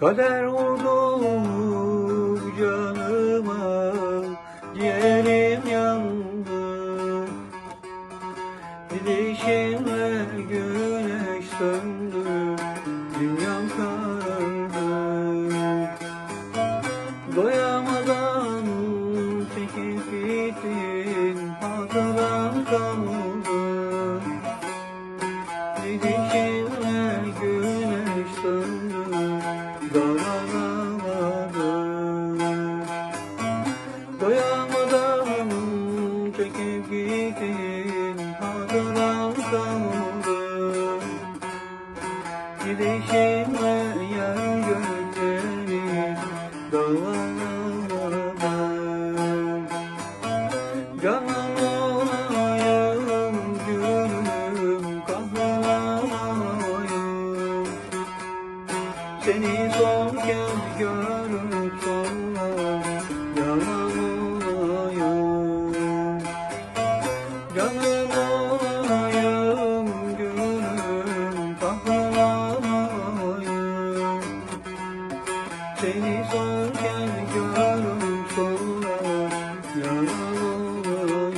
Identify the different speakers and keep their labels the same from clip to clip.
Speaker 1: Kader vurdu canıma Ciğerim yandı. Gidişinle güneş söndü Dünyam karardı. Doyamadan çekip gittin Hatıran kaldı Doyamadan çekip gittin Hatıran kaldı Gidişinle yer gökleri Dayanamadım Canım olayım gülüm kahramanayım Seni son kez görüp sonra yalan Canınayım gülüm kahramanayım Seni zorken görürüm sonra yanılayım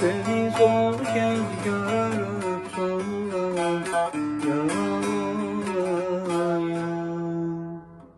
Speaker 1: Seni